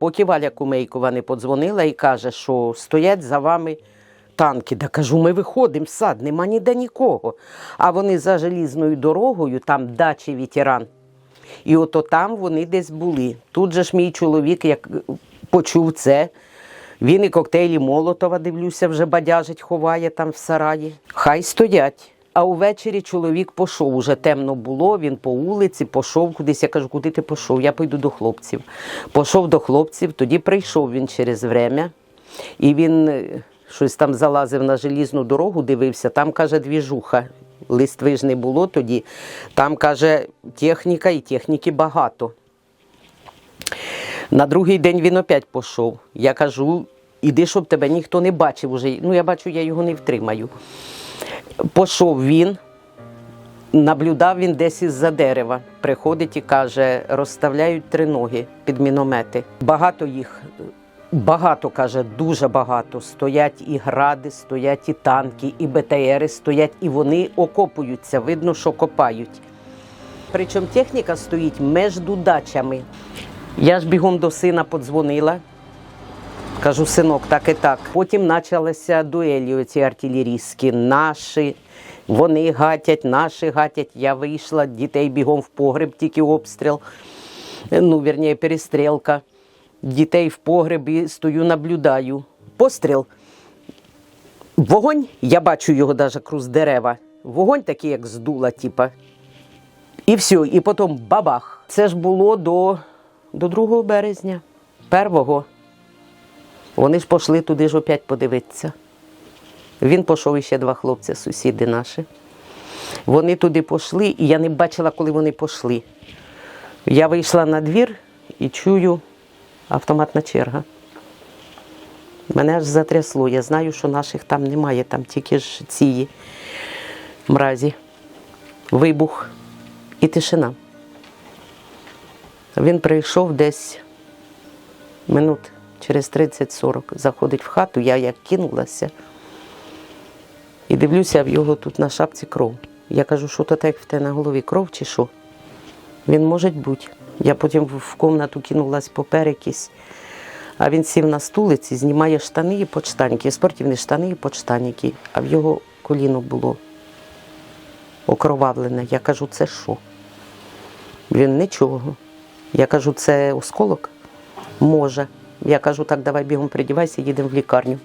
Поки Валя Кумейкова не подзвонила і каже, що стоять за вами танки. Да кажу, ми виходимо в сад, нема ніде нікого. А вони за желізною дорогою, там дачі ветеран. І ото там вони десь були. Тут же ж мій чоловік, як почув це, він і коктейлі Молотова, дивлюся, вже бадяжить, ховає там в сараї. Хай стоять. А увечері чоловік пішов, уже темно було, він по вулиці, пішов кудись. Я кажу, куди ти пішов? Я пойду до хлопців. Пішов до хлопців, тоді прийшов він через время, і він е, щось там залазив на желізну дорогу, дивився, там, каже, двіжуха. Листви ж не було тоді. Там, каже, техніка і техніки багато. На другий день він опять пішов. Я кажу, іди, щоб тебе ніхто не бачив уже. Ну, я бачу, я його не втримаю. Пішов він, наблюдав він десь із-за дерева. Приходить і каже, розставляють три ноги під міномети. Багато їх, багато каже, дуже багато. Стоять і гради, стоять і танки, і БТРи стоять, і вони окопуються. Видно, що копають. Причому техніка стоїть між дачами. Я ж бігом до сина подзвонила. Кажу, синок, так і так. Потім почалися дуелі оці артилерійські. Наші, вони гатять, наші гатять. Я вийшла, дітей бігом в погреб, тільки обстріл. Ну, вірніше, перестрілка. Дітей в погребі стою, наблюдаю. Постріл. Вогонь, я бачу його навіть круз дерева. Вогонь такий, як здула, типа. І все, і потім бабах. Це ж було до, до 2 березня. Первого. Вони ж пішли туди ж опять подивитися. Він пішов іще два хлопці, сусіди наші. Вони туди пішли, і я не бачила, коли вони пішли. Я вийшла на двір і чую автоматна черга. Мене аж затрясло. Я знаю, що наших там немає, там тільки ж ці мразі. Вибух і тишина. Він прийшов десь минут через 30-40, заходить в хату, я як кинулася і дивлюся, в його тут на шапці кров. Я кажу, що то так в те на голові кров чи що? Він може бути. Я потім в кімнату кинулась попер якийсь, а він сів на стулиці, знімає штани і почтаніки, спортивні штани і почтаніки, а в його коліно було окровавлене. Я кажу, це що? Він нічого. Я кажу, це осколок? Може. Я кажу, так, давай бігом придівайся, їдемо в лікарню.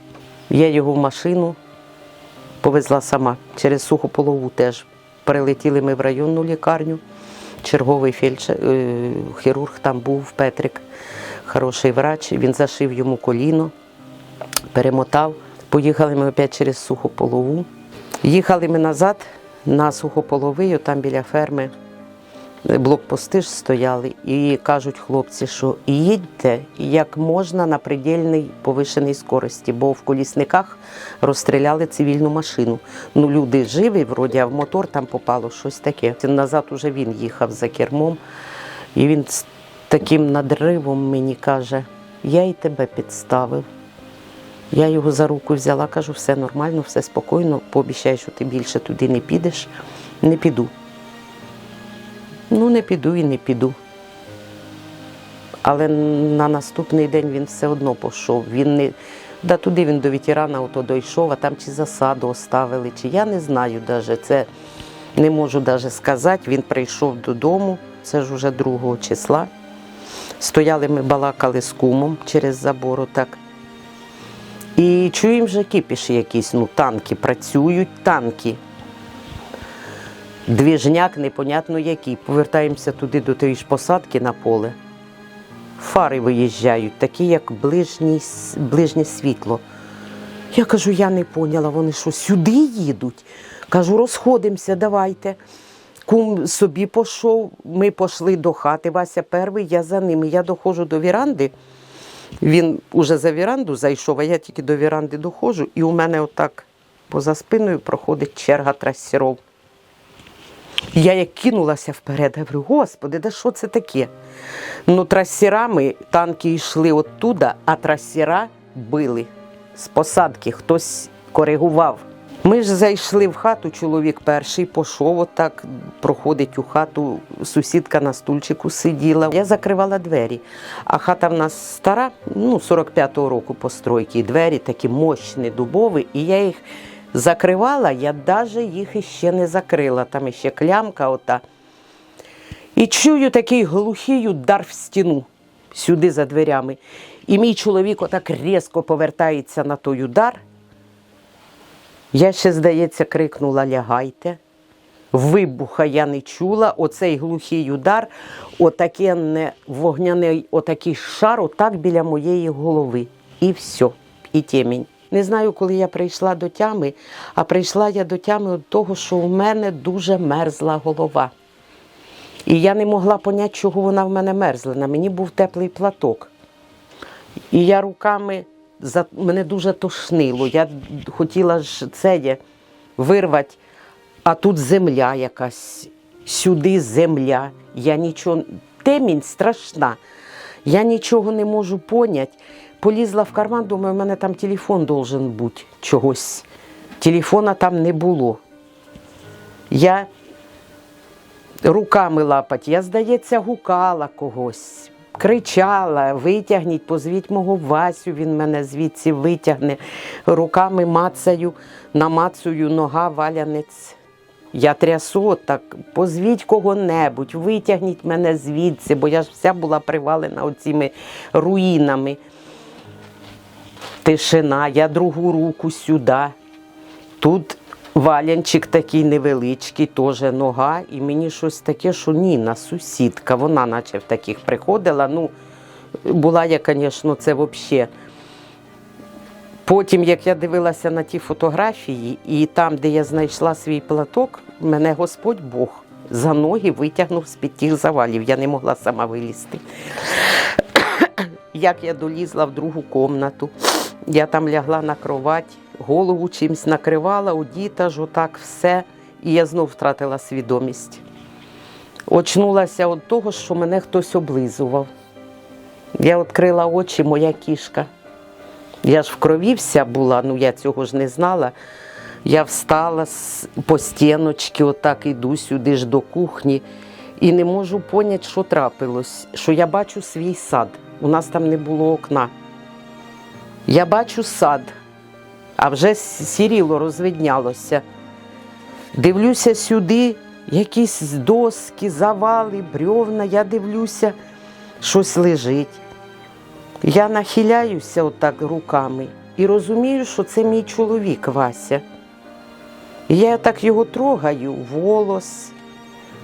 Я його в машину повезла сама через сухополову теж. Прилетіли ми в районну лікарню. Черговий фельдшер, е, хірург там був Петрик, хороший врач. Він зашив йому коліно, перемотав. Поїхали ми опять через сухополову. Їхали ми назад на сухополовию, там біля ферми блокпости ж стояли і кажуть хлопці, що їдьте як можна на предельній повишеній скорості, бо в колісниках розстріляли цивільну машину. Ну, люди живі, вроді, а в мотор там попало щось таке. Назад уже він їхав за кермом, і він з таким надривом мені каже: я і тебе підставив. Я його за руку взяла, кажу, все нормально, все спокійно, пообіцяй, що ти більше туди не підеш. Не піду. Ну, не піду і не піду. Але на наступний день він все одно пішов. Він не да, туди він до ветерана ото дійшов, а там чи засаду оставили, чи я не знаю навіть. Це не можу навіть сказати. Він прийшов додому, це ж уже 2 числа. Стояли ми балакали з кумом через забор отак. І чуємо вже кипіші якісь, ну, танки, працюють танки. Двіжняк, непонятно який. Повертаємося туди до тієї ж посадки на поле. Фари виїжджають, такі, як ближнє, ближнє світло. Я кажу, я не поняла, вони що, сюди їдуть? Кажу, розходимося, давайте. Кум собі пішов, ми пішли до хати. Вася перший, я за ним. Я доходжу до віранди. Він уже за віранду зайшов, а я тільки до віранди доходжу, і у мене отак поза спиною проходить черга трасіров. Я як кинулася вперед, говорю, господи, да що це таке? Ну, трасірами танки йшли оттуда, а трасіра били з посадки, хтось коригував. Ми ж зайшли в хату, чоловік перший пішов, отак проходить у хату, сусідка на стульчику сиділа. Я закривала двері. А хата в нас стара, ну, 45-го року постройки, двері такі мощні, дубові, і я їх закривала, я навіть їх іще не закрила. Там іще клямка ота. І чую такий глухий удар в стіну сюди за дверями. І мій чоловік отак різко повертається на той удар. Я ще, здається, крикнула лягайте. Вибуха я не чула. Оцей глухий удар, отаке не вогняний, отакий шар, отак біля моєї голови. І все, і темінь. Не знаю, коли я прийшла до тями, а прийшла я до тями від того, що у мене дуже мерзла голова. І я не могла поняти, чого вона в мене мерзла. На мені був теплий платок. І я руками мене дуже тошнило. Я хотіла ж це вирвати, а тут земля якась, сюди земля. Я нічого, темінь страшна. Я нічого не можу поняти. Полізла в карман, думаю, у мене там телефон должен бути чогось. Телефона там не було. Я руками лапать. Я, здається, гукала когось, кричала, витягніть, позвіть мого Васю, він мене звідси витягне. Руками мацаю, намацую нога, валянець. Я трясу так, позвіть кого-небудь, витягніть мене звідси, бо я ж вся була привалена оціми руїнами. Тишина, я другу руку сюди. Тут валянчик такий невеличкий, теж нога, і мені щось таке, що Ніна, сусідка, вона наче в таких приходила. Ну, була я, звісно, це взагалі. Потім, як я дивилася на ті фотографії, і там, де я знайшла свій платок, мене Господь Бог за ноги витягнув з-під тих завалів. Я не могла сама вилізти. Як я долізла в другу кімнату, я там лягла на кровать, голову чимось накривала, одіта ж, отак все, і я знов втратила свідомість. Очнулася від того, що мене хтось облизував. Я відкрила очі, моя кішка. Я ж в крові вся була, ну я цього ж не знала. Я встала по стіночці, отак іду сюди ж до кухні і не можу поняти, що трапилось, що я бачу свій сад. У нас там не було окна. Я бачу сад, а вже сіріло, розвиднялося. Дивлюся сюди, якісь доски, завали, брьовна. Я дивлюся, щось лежить. Я нахиляюся отак руками і розумію, що це мій чоловік Вася. І я так його трогаю, волос,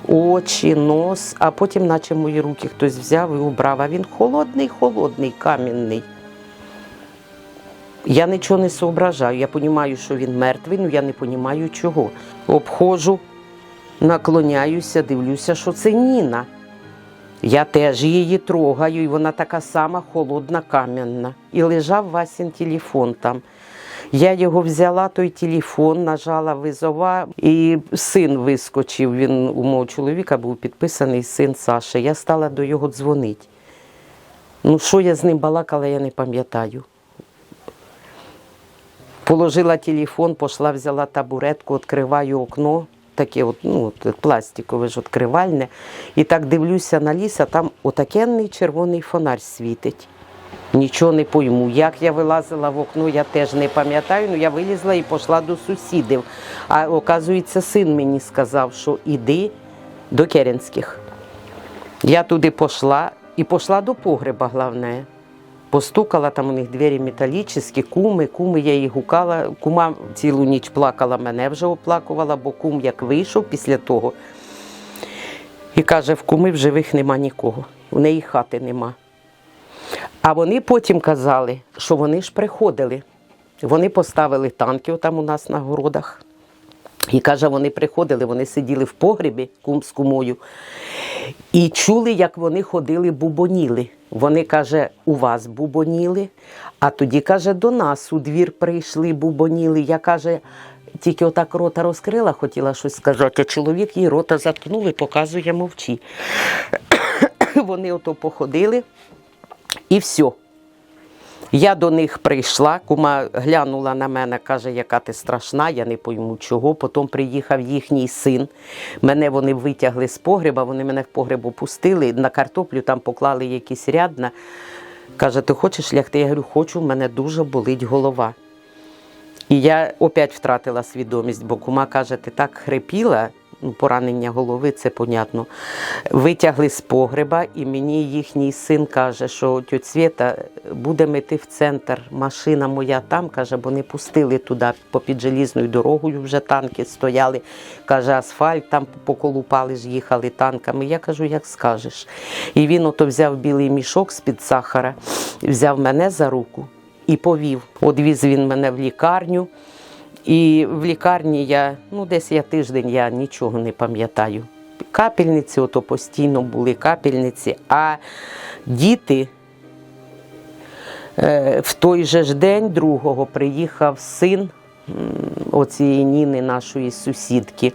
очі, нос, а потім, наче мої руки хтось взяв і убрав. А він холодний, холодний, камінний. Я нічого не соображаю. Я розумію, що він мертвий, але я не розумію чого. Обходжу, наклоняюся, дивлюся, що це Ніна. Я теж її трогаю, і вона така сама холодна, кам'яна. І лежав Васін телефон там. Я його взяла, той телефон, нажала визова, і син вискочив. Він у мого чоловіка був підписаний син Саша. Я стала до його дзвонити. Ну, що я з ним балакала, я не пам'ятаю. Положила телефон, пішла, взяла табуретку, відкриваю окно, таке от, ну, пластикове ж відкривальне. І так дивлюся на ліс, а там отакенний червоний фонарь світить. Нічого не пойму. Як я вилазила в окно, я теж не пам'ятаю, але я вилізла і пішла до сусідів. А оказується, син мені сказав, що іди до Керенських. Я туди пішла і пішла до погреба, головне. Постукала там у них двері металічні, куми, куми, я її гукала. Кума цілу ніч плакала, мене вже оплакувала, бо кум як вийшов після того. І каже, в куми в живих нема нікого, у неї хати нема. А вони потім казали, що вони ж приходили. Вони поставили танки там у нас на городах. І каже, вони приходили, вони сиділи в погребі кум з кумою і чули, як вони ходили, бубоніли. Вони каже, у вас бубоніли, а тоді каже, до нас у двір прийшли, бубоніли. Я каже, тільки отак рота розкрила, хотіла щось сказати. Чоловік їй рота заткнув і показує мовчі. Вони ото походили і все. Я до них прийшла, кума глянула на мене, каже, яка ти страшна, я не пойму чого. Потім приїхав їхній син. Мене вони витягли з погреба, вони мене в погреб опустили, на картоплю там поклали якийсь рядна. Каже, ти хочеш лягти? Я говорю, хочу, в мене дуже болить голова. І я опять втратила свідомість, бо кума каже, ти так хрипіла, поранення голови, це понятно. Витягли з погреба, і мені їхній син каже, що тьоть Свєта, будемо йти в центр, машина моя там, каже, бо не пустили туди, попід желізною дорогою вже танки стояли. Каже, асфальт там поколупали ж, їхали танками. Я кажу, як скажеш. І він ото взяв білий мішок з-під сахара, взяв мене за руку і повів. Одвіз він мене в лікарню. І в лікарні я, ну десь я тиждень, я нічого не пам'ятаю. Капельниці, ото постійно були капельниці, а діти е, в той же ж день другого приїхав син оцієї Ніни, нашої сусідки,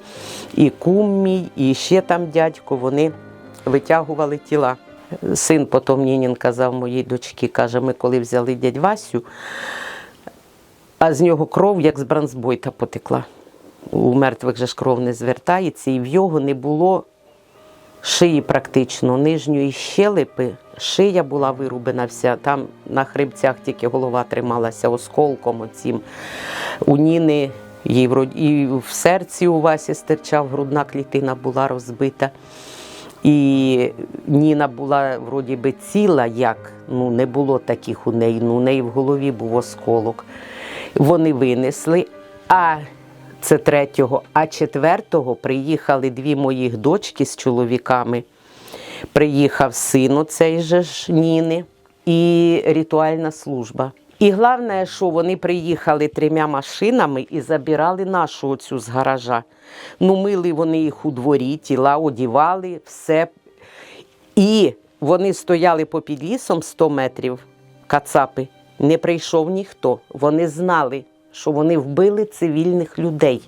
і кум мій, і ще там дядько, вони витягували тіла. Син потім Нінін казав моїй дочці, каже, ми коли взяли дядь Васю, а з нього кров, як з бронзбойта потекла. У мертвих же ж кров не звертається, і в його не було шиї практично, нижньої щелепи. Шия була вирубена вся, там на хребцях тільки голова трималася осколком оцім. У Ніни їй і в серці у Васі стирчав, грудна клітина була розбита. І Ніна була вроді би ціла, як ну не було таких у неї. Ну, у неї в голові був осколок. Вони винесли. А це третього, а четвертого приїхали дві моїх дочки з чоловіками. Приїхав син оцей же ж Ніни і ритуальна служба. І головне, що вони приїхали трьома машинами і забирали нашу оцю з гаража. Ну, мили вони їх у дворі, тіла одівали, все. І вони стояли попід лісом 100 метрів, кацапи. Не прийшов ніхто. Вони знали, що вони вбили цивільних людей.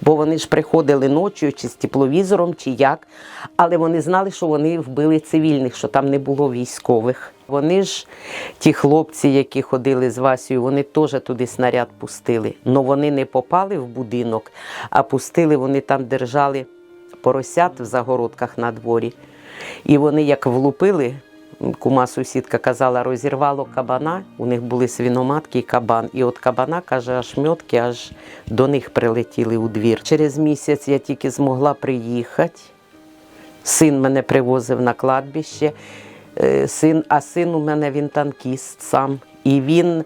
Бо вони ж приходили ночі, чи з тепловізором, чи як. Але вони знали, що вони вбили цивільних, що там не було військових. Вони ж, ті хлопці, які ходили з Васею, вони теж туди снаряд пустили. але вони не попали в будинок, а пустили, вони там держали поросят в загородках на дворі. І вони як влупили, кума сусідка казала, розірвало кабана. У них були свіноматки і кабан. І от кабана, каже, аж мьотки аж до них прилетіли у двір. Через місяць я тільки змогла приїхати. Син мене привозив на кладбище. Е, Син, а син у мене він танкіст сам. І він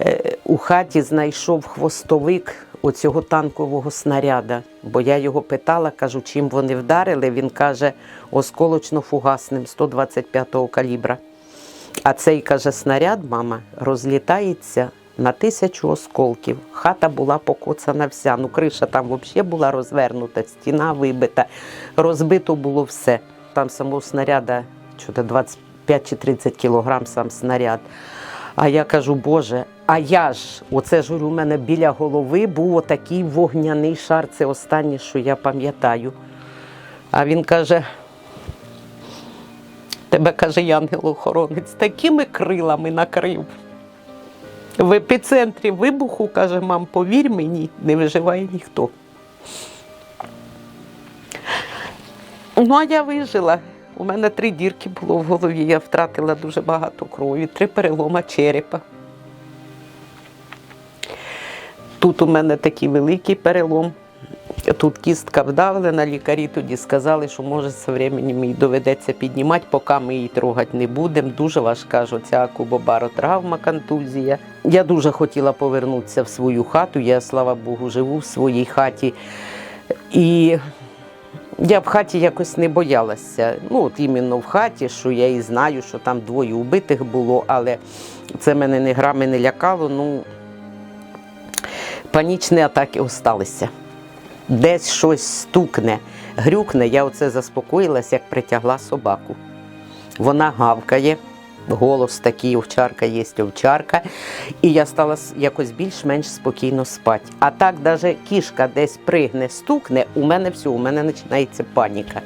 е, у хаті знайшов хвостовик оцього танкового снаряда. Бо я його питала, кажу, чим вони вдарили. Він каже, осколочно-фугасним 125-го калібра. А цей каже, снаряд, мама, розлітається на тисячу осколків. Хата була покоцана вся. Ну, криша там взагалі була розвернута, стіна вибита, розбито було все. Там самого снаряда що-то 25 чи 30 кілограм сам снаряд. А я кажу, Боже, а я ж, оце ж у мене біля голови був отакий вогняний шар. Це останнє, що я пам'ятаю. А він каже, тебе каже, янгел-охоронець, такими крилами накрив. В епіцентрі вибуху, каже, мам, повір мені, не виживає ніхто. Ну, а я вижила. У мене три дірки було в голові, я втратила дуже багато крові, три перелома черепа. Тут у мене такий великий перелом. Тут кістка вдавлена, лікарі тоді сказали, що може з часом їй доведеться піднімати, поки ми її трогати не будемо. Дуже важка ж оця кубобаротравма, контузія. Я дуже хотіла повернутися в свою хату. Я, слава Богу, живу в своїй хаті. І я в хаті якось не боялася. Ну, от іменно в хаті, що я і знаю, що там двоє убитих було, але це мене не грами не лякало. Ну, панічні атаки осталися. Десь щось стукне, грюкне, я оце заспокоїлась, як притягла собаку. Вона гавкає, голос такий, овчарка є овчарка. І я стала якось більш-менш спокійно спати. А так, навіть кішка десь пригне, стукне, у мене все, у мене починається паніка.